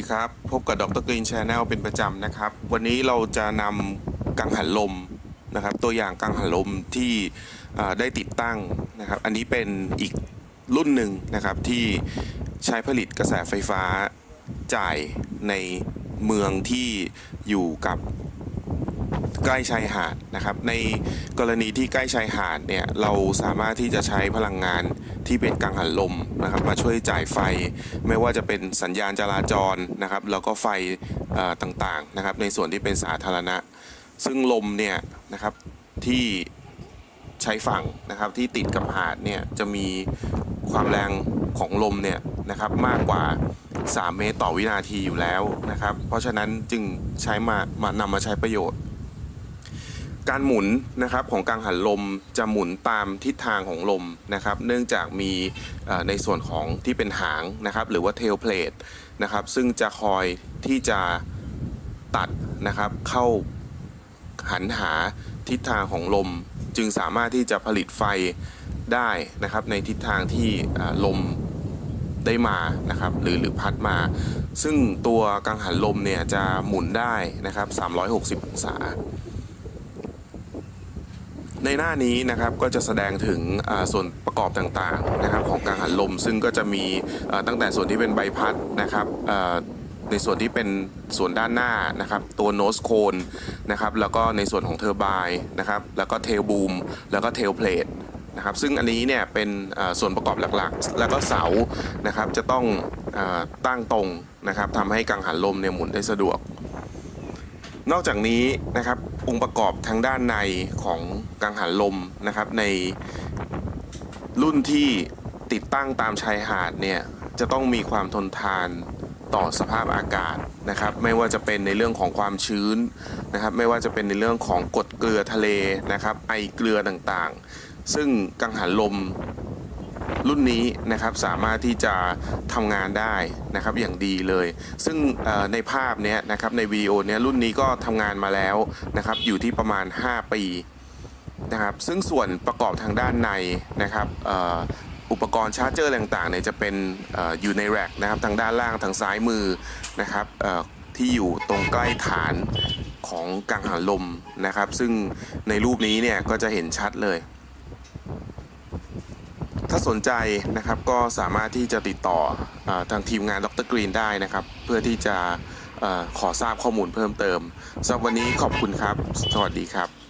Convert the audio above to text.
ดรกรีนชาแนลเป็นประจำนะครับ วันนี้เราจะนำกังหันลมนะครับ ตัวอย่างกังหันลมที่ได้ติดตั้งนะครับ อันนี้เป็นอีกรุ่นหนึ่งนะครับที่ใช้ผลิตกระแสไฟฟ้าจ่ายในเมืองที่อยู่กับ ใกล้ชายหาดนะครับ ในกรณีที่ใกล้ชายหาดเนี่ยเราสามารถที่จะใช้พลังงานที่เป็นกังหันลมนะครับ มาช่วยจ่ายไฟ ไม่ว่าจะเป็นสัญญาณจราจรนะครับ แล้วก็ไฟต่างๆนะครับ ในส่วนที่เป็นสาธารณะ ซึ่งลมเนี่ยนะครับที่ใช้ฝั่งนะครับที่ติดกับหาดเนี่ยจะมีความแรงของลมเนี่ยนะครับมากกว่า 3 เมตรต่อวินาทีอยู่แล้วนะครับ เพราะฉะนั้นจึงใช้มามานำมาใช้ประโยชน์ การหมุนนะครับของกังหันลมจะหมุนตามทิศทางของลมนะครับ เนื่องจากมีในส่วนของที่เป็นหางนะครับ หรือว่า tail plate นะครับ ซึ่งจะคอยที่จะตัดนะครับเข้าหันหาทิศทางของลม จึงสามารถที่จะผลิตไฟได้นะครับ ในทิศทางที่ลมได้มานะครับ หรือหรือพัดมา ซึ่งตัวกังหันลมเนี่ยจะหมุนได้นะครับ 360 องศา ในหน้านี้นะครับก็จะแสดงถึงส่วนประกอบต่างๆนะครับของกังหันลมซึ่งก็จะมีตั้งแต่ส่วนที่เป็นใบพัดนะครับในส่วนที่เป็นส่วนด้านหน้านะครับตัวโนสโคนนะครับแล้วก็ในส่วนของเทอร์ไบน์นะครับแล้วก็เทลบูมแล้วก็เทลเพลทนะครับซึ่งอันนี้เนี่ยเป็นส่วนประกอบหลักๆ แล้วก็เสานะครับจะต้องอตั้งตรงนะครับทำให้กังหันลมเนี่ยหมุนได้สะดวก นอกจากนี้นะครับ องค์ประกอบทางด้านในของกังหันลมนะครับ ในรุ่นที่ติดตั้งตามชายหาดเนี่ยจะต้องมีความทนทานต่อสภาพอากาศนะครับ ไม่ว่าจะเป็นในเรื่องของความชื้นนะครับ ไม่ว่าจะเป็นในเรื่องของกรดเกลือทะเลนะครับ ไอเกลือต่างๆ ซึ่งกังหันลม รุ่นนี้นะครับสามารถที่จะทำงานได้นะครับอย่างดีเลย ซึ่งในภาพเนี้ยนะครับในวิดีโอเนี้ยรุ่นนี้ก็ทำงานมาแล้วนะครับอยู่ที่ประมาณ 5 ปีนะครับซึ่งส่วนประกอบทางด้านในนะครับอ,อุปกรณ์ชาร์จเจอร์ต่างๆเนี่ยจะเป็นออยู่ในแร็กนะครับทางด้านล่างทางซ้ายมือนะครับที่อยู่ตรงใกล้ฐานของกังหันลมนะครับ ซึ่งในรูปนี้เนี่ยก็จะเห็นชัดเลย ถ้าสนใจนะครับก็สามารถที่จะติดต่ออทางทีมงานดรกรีนได้นะครับ เพื่อที่จะอขอทราบข้อมูลเพิ่มเติมสำหรับวันนี้ขอบคุณครับ สวัสดีครับ